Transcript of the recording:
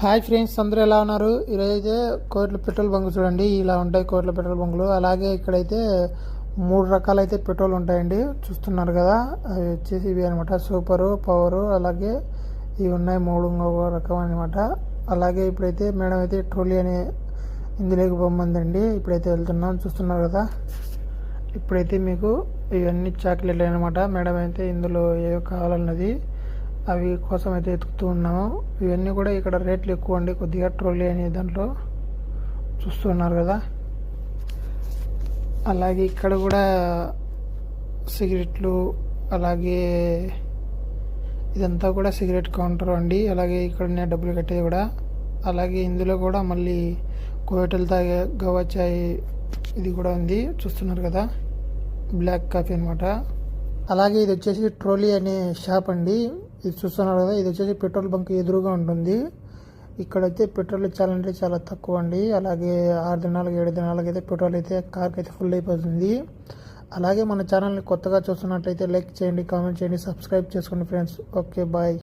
Hi friends అందరూ ఎలా ఉన్నారు? ఈరోజైతే కోట్ల పెట్రోల్ బంక్ చూడండి ఇలా ఉంటాయి కోట్ల పెట్రోల్ బంకులు. అలాగే ఇక్కడైతే మూడు రకాలైతే పెట్రోల్ ఉంటాయండి చూస్తున్నారు కదా. అవి వచ్చేసి ఇవి అనమాట సూపరు పవరు అలాగే ఇవి ఉన్నాయి మూడు రకం అనమాట అలాగే ఇప్పుడైతే మేడం అయితే ట్రోలీ అనే ఇందులోకి బొమ్మందండి ఇప్పుడైతే వెళ్తున్నాం చూస్తున్నారు కదా. ఇప్పుడైతే మీకు ఇవన్నీ చాక్లెట్లు అనమాట మేడం అయితే ఇందులో ఏవో కావాలన్నది. అవి కోసం అయితే ఎతుకుతూ ఉన్నాము. ఇవన్నీ కూడా ఇక్కడ రేట్లు ఎక్కువ అండి. కొద్దిగా ట్రోలీ అనే దాంట్లో. చూస్తున్నారు కదా. అలాగే ఇక్కడ కూడా సిగరెట్లు అలాగే ఇదంతా కూడా సిగరెట్ కౌంటర్ అండి. అలాగే ఇక్కడ డబ్బులు కట్టేది కూడా. అలాగే ఇందులో కూడా మళ్ళీ కోయటలు తాగే గవా ఇది కూడా ఉంది. చూస్తున్నారు కదా. బ్లాక్ కాఫీ అనమాట అలాగే ఇది వచ్చేసి ట్రోలీ అనే షాప్ అండి. ఇది చూస్తున్నారు కదా ఇది వచ్చేసి పెట్రోల్ బంక్ ఎదురుగా ఉంటుంది. ఇక్కడ అయితే పెట్రోల్ చాలా అంటే చాలా తక్కువ అండి. అలాగే ఆరు దినాలకు ఏడు దినాలకు అయితే పెట్రోల్ అయితే కార్కి అయితే ఫుల్ అయిపోతుంది. అలాగే మన ఛానల్ని కొత్తగా చూస్తున్నట్టయితే లైక్ చేయండి కామెంట్ చేయండి సబ్స్క్రైబ్ చేసుకోండి ఫ్రెండ్స్. Okay bye.